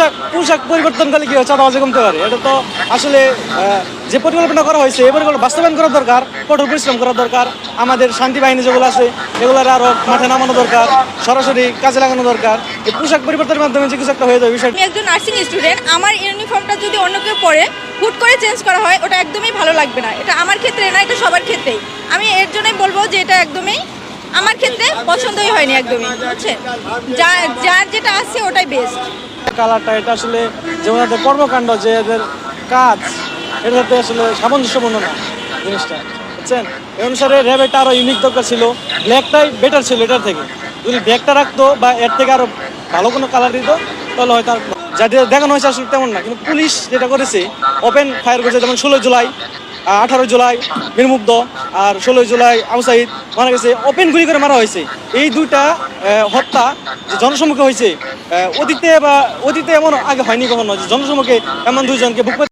পোশাক পোশাক পরিবর্তন করলে কি হয় চাঁদাবাজি কমতে পারে। এটা তো আসলে যে পরিকল্পনা করা হয়েছে এই পরিকল্পনা বাস্তবায়ন করা দরকার, কঠোর পরিশ্রম করা দরকার, আমাদের শান্তি বাহিনী যেগুলো আছে, এগুলোর আরও মাঠে নামানো দরকার, সরাসরি কাজে লাগানো দরকার। এই পোশাক পরিবর্তনের মাধ্যমে যে কিছু একটা হয়ে যাবে বিষয়টা একজন নার্সিং স্টুডেন্ট, আমার ইউনিফর্মটা যদি অন্য কেউ পরে, হুট করে চেঞ্জ করা হয়, ওটা একদমই ভালো লাগবে না। এটা আমার ক্ষেত্রে না, এটা সবার ক্ষেত্রেই। আমি এর জন্যই বলব যে এটা একদমই আমার ক্ষেত্রে পছন্দই হয়নি একদমই, বুঝছেন? যা, যার যেটা আছে, ওটাই বেস্ট কালারটা, এটা আসলে যেমন এদের কর্মকাণ্ড, যে এদের কাজ, এটা সাথে আসলে সামঞ্জস্যপূর্ণ না জিনিসটা, বুঝছেন? এই অনুসারে র্যাব এটা আরও ইউনিক দরকার ছিল ব্ল্যাকটাই বেটার ছিল এটার থেকে। যদি ব্ল্যাকটা রাখতো বা এর থেকে আরও ভালো কোনো কালার দিত, তাহলে হয়তো আর যাতে দেখানো হয়েছে আসলে তেমন না, কিন্তু পুলিশ যেটা করেছে ওপেন ফায়ার করেছে যেমন ষোলো জুলাই আঠারো জুলাই বীরমুগ্ধ আর ষোলোই জুলাই আউসাইদ মারা গেছে ওপেন গুলি করে মারা হয়েছে। এই দুইটা হত্যা যে জনসম্মুখে হয়েছে অতীতে বা অতীতে এমন আগে হয়নি কখনো যে জনসম্মুখে এমন দুইজনকে বুক